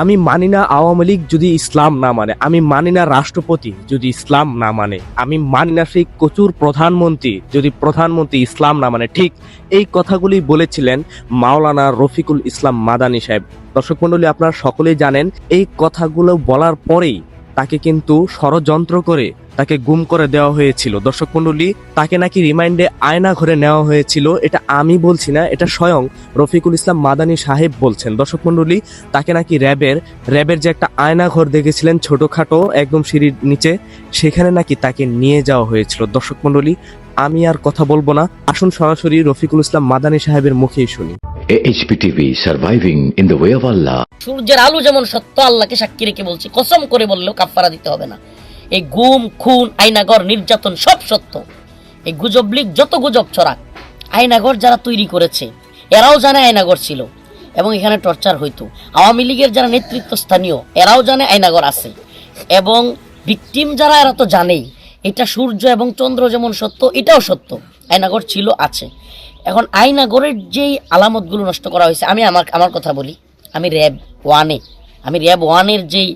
আমি মানি না আওয়ামী লীগ যদি ইসলাম না মানে। আমি মানি না রাষ্ট্রপতি যদি ইসলাম না মানে। আমি মানি না সেই কচুর প্রধানমন্ত্রী যদি প্রধানমন্ত্রী ইসলাম না মানে। ঠিক এই কথাগুলি বলেছিলেন মাওলানা রফিকুল ইসলাম মাদানী সাহেব। দর্শক মন্ডলী আপনারা সকলেই জানেন, এই কথাগুলো বলার পরেই তাকে কিন্তু ষড়যন্ত্র করে তাকে গুম করে দেওয়া হয়েছিল। দর্শক মন্ডলী তাকে নাকি রিমাইন্ডে আয়না ঘরে নেওয়া হয়েছিল এটা আমি বলছি না এটা স্বয়ং রফিকুল ইসলাম মাদানী সাহেব বলছেন। দর্শক মন্ডলী তাকে নাকি র্যাবের র্যাবের যে একটা আয়না ঘর দেখেছিলেন ছোটখাটো একদম সিঁড়ির নিচে সেখানে নাকি তাকে নিয়ে যাওয়া হয়েছিল। দর্শক মন্ডলী আমি আর কথা বলব না। আসুন সরাসরি রফিকুল ইসলাম মাদানী সাহেবের মুখেই শুনি. সূর্যের আলো যেমন সত্য আল্লাহকে সাক্ষী রেখে বলছি কসম করে বললেও কাফারা দিতে হবে না। এই গুম, খুন, আইনাগর, নির্যাতন সব সত্য। এই গুজব লীগ যত গুজব ছড়াক, আইনাগর যারা তৈরি করেছে, এরাও জানে আইনাগর ছিল এবং এখানে টর্চার হইতো। আওয়ামী লীগের যারা নেতৃত্ব স্থানীয়, এরাও জানে আইনাগর আছে। এবং ভিকটিম যারা, এরা তো জানেই, এটা সূর্য এবং চন্দ্র যেমন সত্য, এটাও সত্য, আইনাগর ছিল, আছে। এখন আইনাগরের যেই আলামতগুলো নষ্ট করা হয়েছে, আমি আমার আমার কথা বলি। আমি র্যাব ওয়ানে, আমি র্যাব ওয়ানের যেই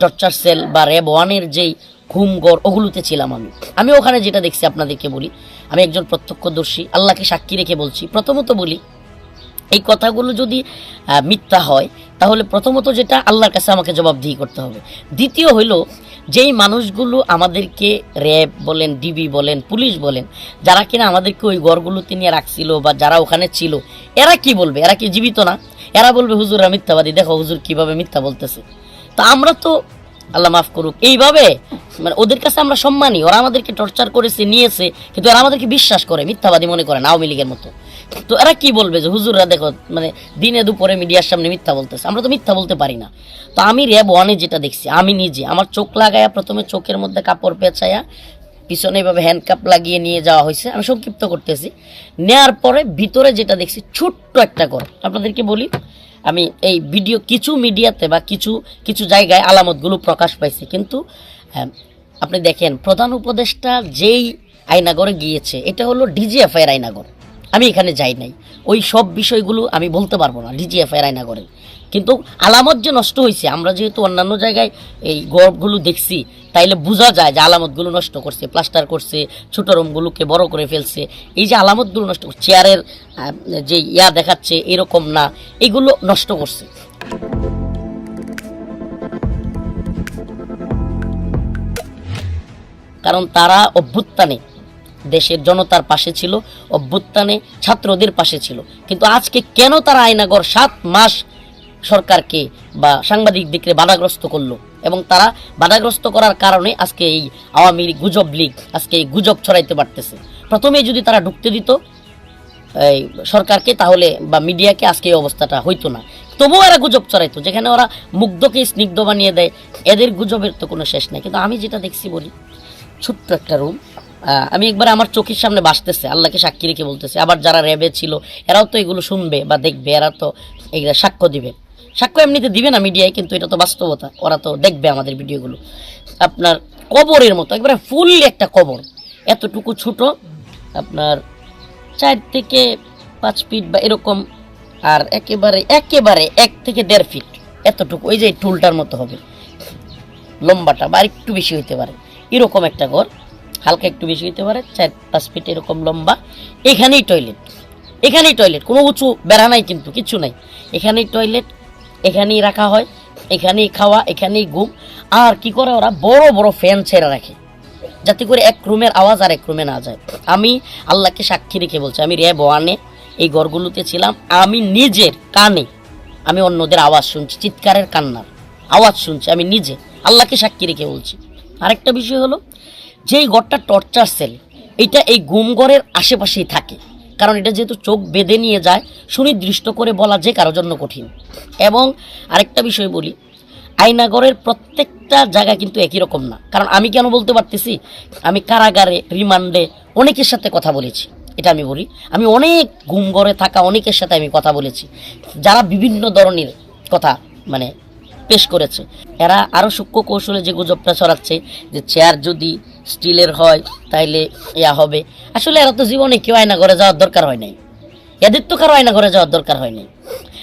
টর্চার সেল বা র্যাব ওয়ানের যেই ঘুমগড় ওগুলোতে ছিলাম আমি। আমি ওখানে যেটা দেখছি আপনাদেরকে বলি, আমি একজন প্রত্যক্ষদর্শী, আল্লাহকে সাক্ষী রেখে বলছি। প্রথমত বলি, এই কথাগুলো যদি মিথ্যা হয়, তাহলে প্রথমত যেটা আল্লাহর কাছে আমাকে জবাবদিহি করতে হবে। দ্বিতীয় হইল, যেই মানুষগুলো আমাদেরকে র্যাব বলেন, ডিবি বলেন, পুলিশ বলেন, যারা কিনা আমাদেরকে ওই গড়গুলোতে নিয়ে রাখছিল বা যারা ওখানে ছিল, এরা কি বলবে? এরা কি জীবিত না? এরা বলবে হুজুররা মিথ্যাবাদী। দেখো, হুজুর কীভাবে মিথ্যা বলতেছে। তা আমরা তো আল্লাহ মাফ করুক। এইভাবে মানে ওদের কাছে আমরা সম্মানী, ওরা আমাদেরকে টর্চার করেছে, নিয়েছে, কিন্তু এরা আমাদেরকে বিশ্বাস করে, মিথ্যাবাদী মনে করে আওয়ামী লীগের মতো। তো এরা কি বলবে যে, হুজুররা দেখো মানে দিনে দুপুরে মিডিয়ার সামনে মিথ্যা বলতেছে। আমরা তো মিথ্যা বলতে পারি না। তো আমি র্যাব ওয়ানে যেটা দেখছি, আমি নিজে, আমার চোখ লাগায়া প্রথমে চোখের মধ্যে কাপড় পেঁচায়া, পিছনে এভাবে হ্যান্ডকাপ লাগিয়ে নিয়ে যাওয়া হয়েছে। আমি সংক্ষিপ্ত করতেছি। নেয়ার পরে ভিতরে যেটা দেখছি, ছোট্ট একটা ঘর। আপনাদেরকে বলি আমি এই ভিডিও কিছু মিডিয়াতে বা কিছু কিছু জায়গায় আলামতগুলো প্রকাশ পাইছে। কিন্তু আহ, আপনি দেখেন প্রধান উপদেষ্টা যেই আয়নাগরে গিয়েছে এটা হলো ডিজিএফআই আয়নাগর আমি এখানে যাই নাই। ওই সব বিষয়গুলো আমি বলতে পারব না ডিজিএফআই এর আয়নাগরে কিন্তু আলামত যে নষ্ট হয়েছে আমরা যেহেতু অন্যান্য জায়গায় এই গর্বগুলো দেখছি, তাইলে বোঝা যায় যে আলামতগুলো নষ্ট করছে, প্লাস্টার করছে, ছোট রুমগুলোকে বড় করে ফেলছে। এই যে আলামতগুলো নষ্ট করছে, চেয়ারের যে ইয়া দেখাচ্ছে, এরকম না, এগুলো নষ্ট করছে। কারণ তারা অভ্যুত্থানে, দেশের জনতার পাশে ছিল, অভ্যুত্থানে ছাত্রদের পাশে ছিল। কিন্তু আজকে কেন তারা আয়নাগর সাত মাস সরকারকে বা সাংবাদিকদেরকে বাধাগ্রস্ত করল। এবং তারা বাধাগ্রস্ত করার কারণে আজকে এই আওয়ামী গুজব লীগ আজকে এই গুজব ছড়াইতে পারতেছে। প্রথমে যদি তারা ঢুকতে দিত, এই সরকারকে তাহলে বা মিডিয়াকে আজকে এই অবস্থাটা হইতো না। তবুও এরা গুজব ছড়াইতো, যেখানে ওরা মুগ্ধকে স্নিগ্ধ বানিয়ে দেয়, এদের গুজবের তো কোনো শেষ নেই। কিন্তু আমি যেটা দেখছি বলি, ছোট্ট একটা রুম আমি একবার আমার চোখের সামনে বাসতেছে, আল্লাহকে সাক্ষী রেখে বলতেছে, আবার যারা র্যাবে ছিল, এরাও তো এগুলো শুনবে বা দেখবে, এরা তো এগুলো সাক্ষ্য দিবে। সাক্ষ্য এমনিতে দিবে না মিডিয়ায়, কিন্তু এটা তো বাস্তবতা। ওরা তো দেখবে আমাদের ভিডিওগুলো। আপনার কবরের মতো, একবারে ফুললি একটা কবর। এতটুকু ছোট, আপনার চার থেকে পাঁচ ফিট বা এরকম, আর একেবারে একেবারে এক থেকে দেড় ফিট এতটুকু, ওই যে টুলটার মতো হবে। লম্বাটা বা একটু বেশি হইতে পারে। এরকম একটা ঘর, হালকা একটু বেশি হইতে পারে, চার পাঁচ ফিট এরকম লম্বা। এখানেই টয়লেট এখানেই টয়লেট কোনো উঁচু বেড়া নাই কিন্তু, কিছু নাই। এখানেই টয়লেট এখানেই রাখা হয়, এখানেই খাওয়া, এখানেই ঘুম। আর কি করে ওরা? বড় বড় ফ্যান ছেড়ে রাখে। যাতে করে এক রুমের আওয়াজ আর এক রুমে না যায়। আমি আল্লাহকে সাক্ষী রেখে বলছি, আমি র্যাব ওয়ানে এই ঘরগুলোতে ছিলাম, আমি নিজের কানে আমি অন্যদের আওয়াজ শুনছি, চিৎকারের কান্নার আওয়াজ শুনছি, আমি নিজে আল্লাহকে সাক্ষী রেখে বলছি। আরেকটা বিষয় হলো, যেই ঘরটা টর্চার সেল এটা এই গুমঘরের আশেপাশেই থাকে। কারণ এটা যেহেতু চোখ বেঁধে নিয়ে যায়, সুনির্দিষ্ট করে বলা যে কারোর জন্য কঠিন। এবং আরেকটা বিষয় বলি আয়নাগরের প্রত্যেকটা জায়গা কিন্তু একই রকম না। কারণ আমি কেন বলতে পারতেছি? আমি কারাগারে, রিমান্ডে অনেকের সাথে কথা বলেছি, এটা আমি বলি। আমি অনেক ঘুমঘরে থাকা অনেকের সাথে আমি কথা বলেছি, যারা বিভিন্ন ধরনের কথা মানে পেশ করেছে। এরা আরও সূক্ষ্ম কৌশলে যে গুজবটা ছড়াচ্ছে, যে চেয়ার যদি স্টিলের হয়, তাইলে ইয়া হবে। আসলে এরা তো জীবনে কেউ আয়নাঘরে যাওয়ার দরকার হয় নাই। এদের তো কারও আয়নাঘরে যাওয়ার দরকার হয় নাই।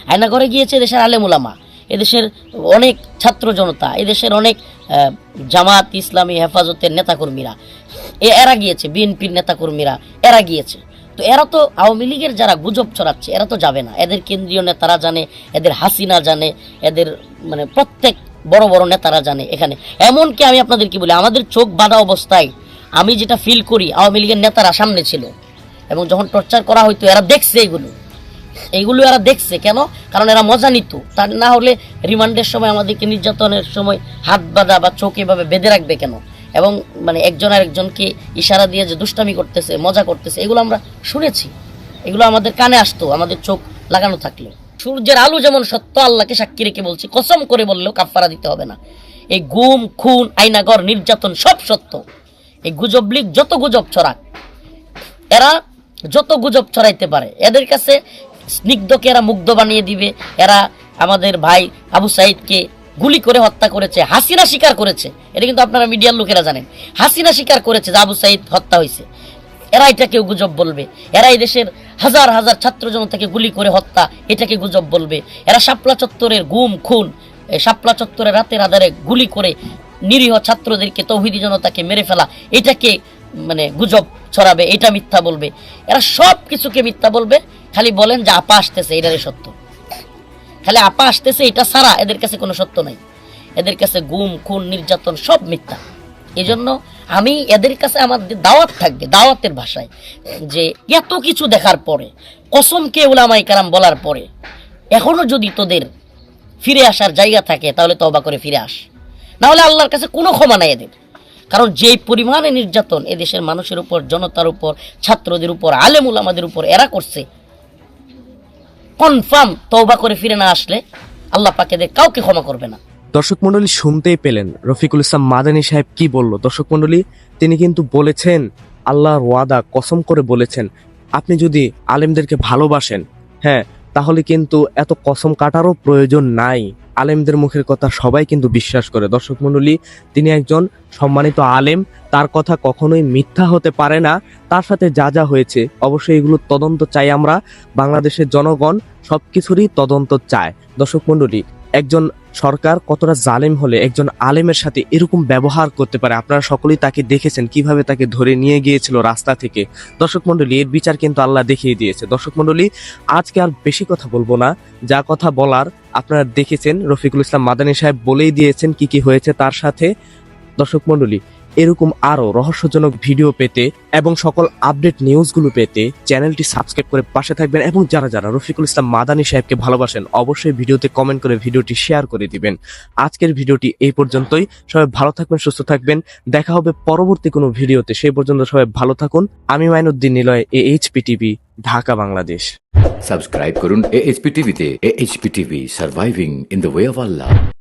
আয়নাঘরে গিয়েছে দেশের আলেমুলামা এদেশের অনেক ছাত্র জনতা, এদেশের অনেক জামাত, ইসলামী হেফাজতের নেতাকর্মীরা। এ- এরা গিয়েছে, বিএনপির নেতাকর্মীরা, এরা গিয়েছে। তো এরা তো আওয়ামী লীগের যারা গুজব ছড়াচ্ছে, এরা তো যাবে না। এদের কেন্দ্রীয় নেতারা জানে, এদের হাসিনা জানে, এদের মানে প্রত্যেক বড় বড় নেতারা জানে এখানে। এমনকি আমি আপনাদের কি বলি, আমাদের চোখ বাঁধা অবস্থায় আমি যেটা ফিল করি, আওয়ামী লীগের নেতারা সামনে ছিল। এবং যখন টর্চার করা হইতো, এরা দেখছে এগুলো। এইগুলো এরা দেখছে কেন? কারণ এরা মজা নিত। তার না হলে রিমান্ডের সময় আমাদেরকে নির্যাতনের সময় হাত বাঁধা বা চোখ এভাবে বেঁধে রাখবে কেন? এবং মানে একজন আর একজনকে ইশারা দিয়ে যে দুষ্টামি করতেছে, মজা করতেছে, এগুলো আমরা শুনেছি। এগুলো আমাদের কানে আসতো, আমাদের চোখ লাগানো থাকলে। সূর্যের আলো যেমন সত্য, আল্লাহকে সাক্ষী রেখে বলছি, কসম করে বললেও কাফারা দিতে হবে না। এই গুম খুন, আইনাগর, নির্যাতন সব সত্য। এই গুজব লীগ যত গুজব ছড়াক, এরা যত গুজব ছড়াইতে পারে, এদের কাছে স্নিগ্ধকে এরা মুগ্ধ বানিয়ে দিবে, এরা আমাদের ভাই আবু সাইদকে গুলি করে হত্যা করেছে, হাসিনা স্বীকার করেছে। এটা কিন্তু আপনারা মিডিয়ার লোকেরা জানেন। হাসিনা স্বীকার করেছে যে আবু সাইদ হত্যা হয়েছে এরা এটাকে গুজব বলবে। এরা এই দেশের হাজার হাজার ছাত্র জনতাকে গুলি করে হত্যা, এটাকে গুজব বলবে। এরা শাপলা চত্বরের গুম, খুন শাপলা চত্বরে রাতের আধারে গুলি করে নিরীহ ছাত্রদেরকে, তৌহিদি জনতাকে মেরে ফেলা, এটাকে মানে গুজব ছড়াবে, এটা মিথ্যা বলবে। এরা সব কিছুকে মিথ্যা বলবে, খালি বলেন যে আপা আসতেছে এটারে সত্য। খালি আপা আসতেছে, এটা ছাড়া এদের কাছে কোনো সত্য নাই। এদের কাছে গুম, খুন, নির্যাতন সব মিথ্যা। এই জন্য আমি এদের কাছে আমার দাওয়াত থাকবে, দাওয়াতের ভাষায়, যে এত কিছু দেখার পরে, কসমকে ওলামাই কারাম বলার পরে, এখনও যদি তোদের ফিরে আসার জায়গা থাকে, তাহলে তবা করে ফিরে আস। না হলে আল্লাহর কাছে কোনো ক্ষমা নাই এদের। কারণ যে পরিমাণে নির্যাতন এদেশের মানুষের উপর, জনতার উপর, ছাত্রদের উপর আলেমুল আমাদের উপর এরা করছে কনফার্ম তওবা করে ফিরে না আসলে আল্লাহ পাক কাউকে ক্ষমা করবে না। দর্শক মন্ডলী শুনতেই পেলেন। রফিকুল ইসলাম মাদানী সাহেব কি বলল? দর্শক মন্ডলী তিনি কিন্তু বলেছেন, আল্লাহর ওয়াদা কসম করে বলেছেন, আপনি যদি আলেমদেরকে ভালোবাসেন হ্যাঁ তাহলে কিন্তু এত কসম কাটারও প্রয়োজন নাই। আলেমদের মুখের কথা সবাই কিন্তু বিশ্বাস করে। দর্শক মন্ডলী তিনি একজন সম্মানিত আলেম, তার কথা কখনোই মিথ্যা হতে পারে না, তার সাথে যা যা হয়েছে, অবশ্যই এগুলো তদন্ত চাই আমরা। বাংলাদেশের জনগণ সব কিছুরই তদন্ত চায়। দর্শক মন্ডলী একজন সরকার কতটা জালেম হলে একজন আলেমের সাথে এরকম ব্যবহার করতে পারে? আপনারা সকলেই তাকে দেখেছেন, কীভাবে তাকে ধরে নিয়ে গিয়েছিল রাস্তা থেকে। দর্শক মন্ডলী এর বিচার কিন্তু আল্লাহ দেখিয়ে দিয়েছে। দর্শক মন্ডলী আজকে আর বেশি কথা বলব না। যা কথা বলার আপনারা দেখেছেন, রফিকুল ইসলাম মাদানী সাহেব বলেই দিয়েছেন কি কি হয়েছে তার সাথে। দর্শক মন্ডলী এরকম আরও রহস্যজনক ভিডিও পেতে এবং সকল আপডেট নিউজগুলো পেতে চ্যানেলটি সাবস্ক্রাইব করে পাশে থাকবেন এবং যারা যারা রফিকুল ইসলাম মাদানী সাহেবকে ভালোবাসেন অবশ্যই ভিডিওতে কমেন্ট করে ভিডিওটি শেয়ার করে দিবেন। আজকের ভিডিওটি এই পর্যন্তই। সবাই ভালো থাকবেন, সুস্থ থাকবেন। দেখা হবে পরবর্তী কোনো ভিডিওতে। সেই পর্যন্ত সবাই ভালো থাকুন। আমি Mainuddin Niloy A HP TV Dhaka, Bangladesh. Subscribe করুন এএইচপি টিভিতে AHP TV surviving in the way of Allah